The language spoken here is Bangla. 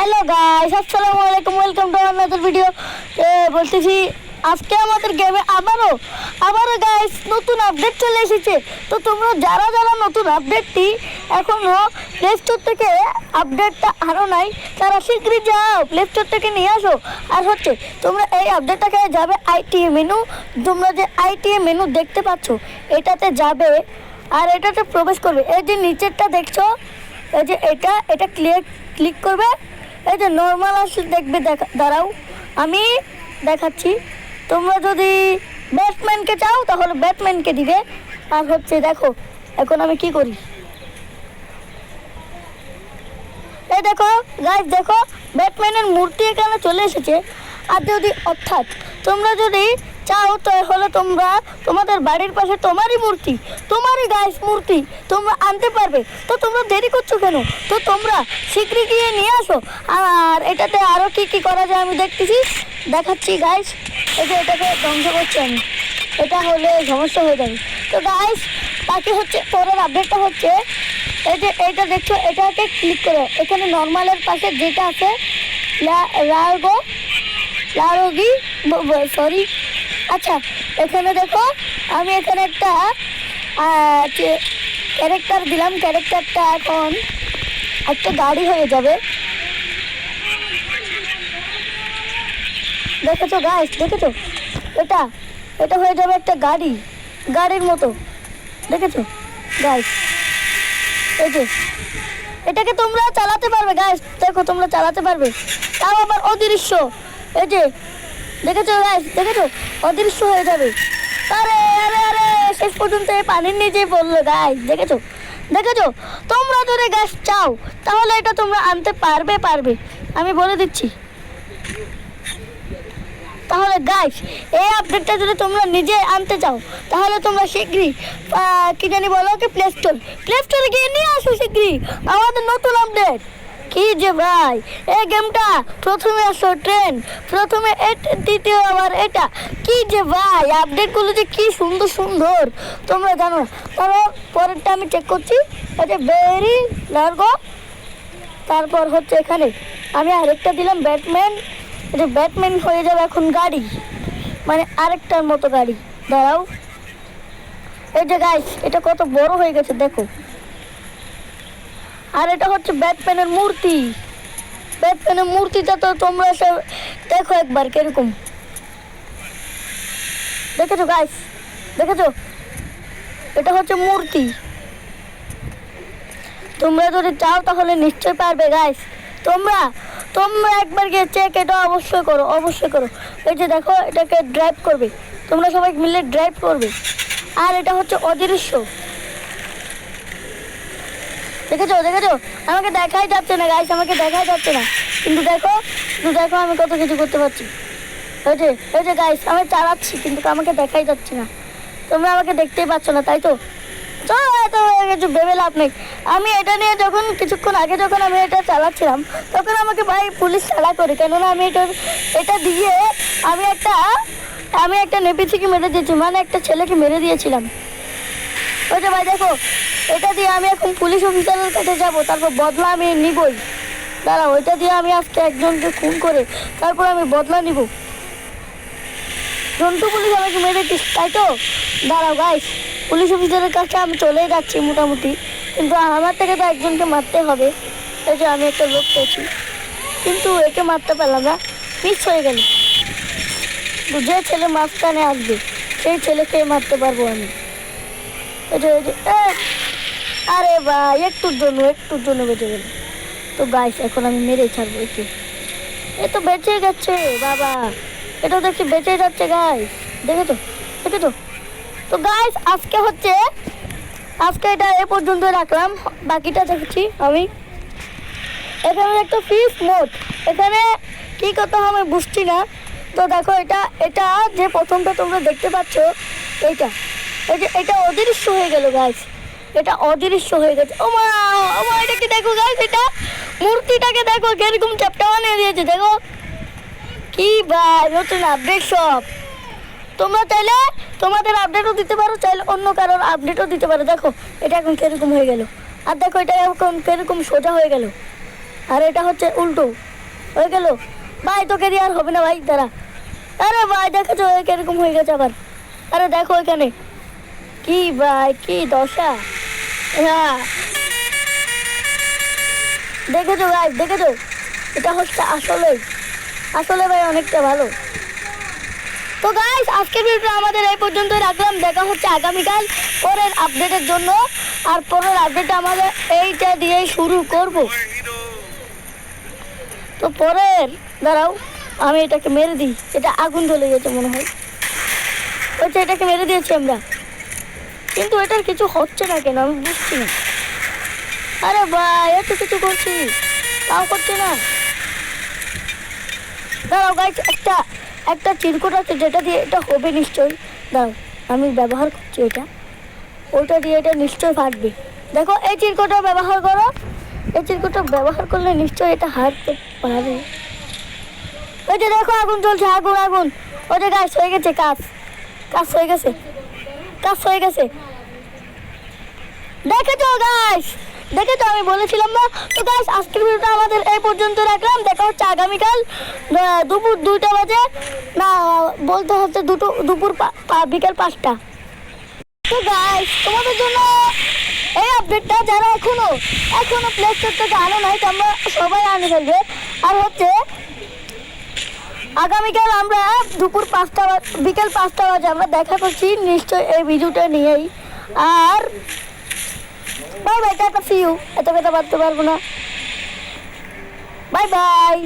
হ্যালো গাইস আসসালামু আলাইকুম ওয়েলকাম টু আনাদার ভিডিও বলতেছি, আজকে আমাদের গেমে আবারও আবারও গাইস নতুন আপডেট চলে এসেছে। তো তোমরা যারা যারা নতুন আপডেটটি এখনও প্লে স্টোর থেকে আপডেটটা আরও নাই, তারা শীঘ্রই যাও প্লে স্টোর থেকে নিয়ে আসো। আর হচ্ছে, তোমরা এই আপডেটটাকে যাবে আইটিএ মেনু তোমরা যে আইটিএ মেনু দেখতে পাচ্ছ, এটাতে যাবে, আর এটাতে প্রবেশ করবে। এই যে নিচেরটা দেখছ, এই যে এটা এটা ক্লিক ক্লিক করবে। এই যে নর্মাল আসলে দেখবে, দেখা, দাঁড়াও। আমি দেখাচ্ছি। তোমরা যদি ব্যাটম্যানকে চাও, তাহলে ব্যাটম্যানকে দিবে। আর হচ্ছে, দেখো, এখন আমি কি করি? এই দেখো গাইস দেখো ব্যাটম্যানের মূর্তি এখানে চলে এসেছে। আর যদি, অর্থাৎ তোমরা যদি চাও তাহলে তোমরা তোমাদের বাড়ির পাশে তোমারই মূর্তি, তোমারই গাইস মূর্তি তোমরা আনতে পারবে। তো তোমরা দেরি করছ কেন? তো তোমরা শীঘ্রই গিয়ে নিয়ে আসো। আর এটাতে আরও কি কি করা যায় আমি দেখতেছি। দেখাচ্ছি গাইস এই যে এটাকে ধ্বংস করছি আমি। এটা হলে সমস্যা হয়ে যাবে। তো গাইস বাকি হচ্ছে, পরের আপডেটটা হচ্ছে, এই যে এইটা দেখছ, এটাকে ক্লিক করো। এখানে নর্মালের পাশে যেটা আছে লার্গো লারোগি সরি আচ্ছা এখানে দেখো, আমি এখানে একটা ক্যারেক্টার দিলাম ক্যারেক্টারটা এখন একটা গাড়ি হয়ে যাবে। দেখেছ গাছ দেখেছ? এটা এটা হয়ে যাবে একটা গাড়ি, গাড়ির মতো। দেখেছ? গাছ এই যে, এটাকে তোমরা চালাতে পারবে গাছ দেখো, তোমরা চালাতে পারবে। তাও আবার অদৃশ্য। এই যে দেখেছ গাছ দেখেছ? অদৃশ্য হয়ে যাবে। আরে আরে আরে, শেষ পর্যন্ত এই পানির নিচেই পড়ল গাছ দেখেছ? দেখেছ? তোমরা যদি গাছ চাও, তাহলে এটা তোমরা আনতে পারবে পারবে। আমি বলে দিচ্ছি। তাহলে গাইস এই আপডেটটা যদি তোমরা নিজে আনতে চাও, তাহলে তোমরা শীঘ্রই কি জানি বলো কি প্লে স্টোর প্লে স্টোরে গিয়ে নিয়ে আসো শীঘ্রই আমাদের নতুন আপডেট কি যে ভাই? এই গেমটা প্রথমে আসো, ট্রেন। প্রথমে দ্বিতীয় আবার এটা। কি যে ভাই আপডেটগুলো যে কি সুন্দর সুন্দর। তোমরা জানো। তারপর পরেরটা আমি চেক করছি। এটা ভেরি লার্গো তারপর হচ্ছে এখানে। আমি আরেকটা দিলাম ব্যাটম্যান এটা ব্যাটম্যান হয়ে যাবে এখন গাড়ি। মানে আরেকটার মতো গাড়ি। দাঁড়াও। এই যে গাইস এটা কত বড় হয়ে গেছে, দেখো। আর এটা হচ্ছে ব্যাটম্যানের মূর্তি। ব্যাটম্যানের মূর্তিটা তো তোমরা সব দেখো একবার কীরকম। দেখেছ গাইস দেখেছ? এটা হচ্ছে মূর্তি। তোমরা যদি চাও তাহলে নিশ্চয়ই পারবে গাইস তোমরা তোমরা একবার গিয়ে চেক এটা অবশ্যই করো অবশ্যই করো। এই যে দেখো, এটাকে ড্রাইভ করবে। তোমরা সবাই মিলে ড্রাইভ করবে। আর এটা হচ্ছে অদৃশ্য। দেখেছ দেখেছ? আমাকে দেখাই যাচ্ছে না গাইস আমাকে দেখাই যাচ্ছে না। কিন্তু দেখো কিন্তু দেখো আমি কত কিছু করতে পারছি। এই যে এই যে গাইস আমি চালাচ্ছি, কিন্তু আমাকে দেখাই যাচ্ছে না। তোমরা আমাকে দেখতেই পাচ্ছ না, তাই তো? চলো কিছু ভেবে লাভ নেই। আমি এটা নিয়ে যখন, কিছুক্ষণ আগে যখন আমি এটা চালাচ্ছিলাম, তখন আমাকে ভাই পুলিশ ছাড়া করে, কেননা আমি এটা এটা দিয়ে আমি একটা আমি একটা নেপিছিকে মেরে দিয়েছি মানে একটা ছেলেকে মেরে দিয়েছিলাম। যে ভাই, দেখো, এটা দিয়ে আমি এখন পুলিশ অফিসারের কাছে যাব, তারপর বদলা আমি নিবই। দাঁড়া ওইটা দিয়ে আমি আজকে একজনকে খুন করে তারপর আমি বদলা নিব। জন্টু পুলিশ আমাকে মেরে দিস, তাই তো? দাঁড়াও গাইস পুলিশ অফিসারের কাছে আমি চলেই যাচ্ছি মোটামুটি, কিন্তু আমার থেকে তো একজনকে মারতে হবে। এই যে আমি একটা লোক পেয়েছি, কিন্তু একে মারতে পারলাম না মিস হয়ে গেল। যে ছেলে মাঝখানে আসবে, সেই ছেলেকে মারতে পারব আমি। আরে ভাই, একটুর জন্য একটুর জন্য বেঁচে গেল। তো গাইস এখন আমি মেরে ছাড়বো একে এ তো বেঁচে গেছে, বাবা। এটা দেখছি বেঁচে যাচ্ছে গাইস দেখেছ দেখেছ তো। গাইস আজকে হচ্ছে, আজকে এটা এ পর্যন্ত রাখলাম। বাকিটা দেখছি আমি। এখানে একটা ফিস মোড এখানে কি করতে হবে বুঝছি না। তো দেখো, এটা এটা যে প্রথমটা তোমরা দেখতে পাচ্ছ, এইটা। যে এটা অদৃশ্য হয়ে গেল গাইস এটা অদৃশ্য হয়ে গেছে। ও মা ও মা, এটা কি দেখো গাইস এটা মূর্তিটাকে দেখো, কীরকম চ্যাপটা বানিয়ে দিয়েছে, দেখো। কি ভাই নতুন আপডেট সব। তোমরা চাইলে তোমাদের আপডেটও দিতে পারো, চাইলে অন্য কারোর আপডেটও দিতে পারো। দেখো, এটা এখন কীরকম হয়ে গেল। আর দেখো, এটা এখন কীরকম সোজা হয়ে গেল। আর এটা হচ্ছে উল্টো হয়ে গেল। ভাই, তোকে দিয়ে আর হবে না, ভাই, দাঁড়া। আরে ভাই, দেখেছ কীরকম হয়ে গেছে আবার? আরে দেখো এখানে। কি ভাই, কি দশা? হ্যাঁ। দেখেছ ভাই দেখেছ? এটা হচ্ছে আসলে আসলে ভাই অনেকটা ভালো। তো গাইস আজকের ভিডিওটা আমাদের এই পর্যন্তই রাখলাম। দেখা হচ্ছে আগামীকাল পরের আপডেটের জন্য। আর পরের আপডেট আমাদের এইটা দিয়ে শুরু করব। তো পরের, দাঁড়াও, আমি এটাকে মেরে দিই। এটা আগুন ধরে গেছে মনে হয়। ওইটা এটাকে মেরে দিয়েছি আমরা। কিন্তু এটার কিছু হচ্ছে না কেন? আমি বুঝছি না। আরে ভাই, এত কিছু করছি। তাও করছে না। দাঁড়াও গাইস একটা একটা চিরকুট আছে যেটা দিয়ে এটা হবে নিশ্চয়ই। দাঁড়াও, আমি ব্যবহার করছি এটা ওটা দিয়ে এটা নিশ্চয়ই ফাটবে। দেখো, এই চিরকুটটা ব্যবহার করো। এই চিরকুটটা ব্যবহার করলে নিশ্চয়ই এটা হারতে পারে ওই যে দেখো, আগুন চলছে আগুন আগুন। ওই যে গাছ হয়ে গেছে, কাজ। কাজ হয়ে গেছে। কাজ হয়ে গেছে। দেখেছ গাছ দেখেছ আমি বলেছিলাম না? তো গাছ আজকের ভিডিওটা আমাদের এই পর্যন্ত রাখলাম। দেখা হচ্ছে আগামীকাল দুপুর দুইটা বাজে। না, বলতে হচ্ছে দুটো, দুপুর বিকেল পাঁচটা। তো গাইস তোমাদের জন্য এই আপডেটটা যারা এখনও এখনও প্লে স্টোর থেকে আনো নাই, তোমরা সবাই আনে ফেলবে। আর হচ্ছে আগামীকাল আমরা দুপুর পাঁচটা বিকেল পাঁচটা বাজে আমরা দেখা করছি। নিশ্চয়ই এই ভিডিওটা নিয়েই। আর bye bye, ta ta see you এত কথা বাড়তে পারব না। Bye bye.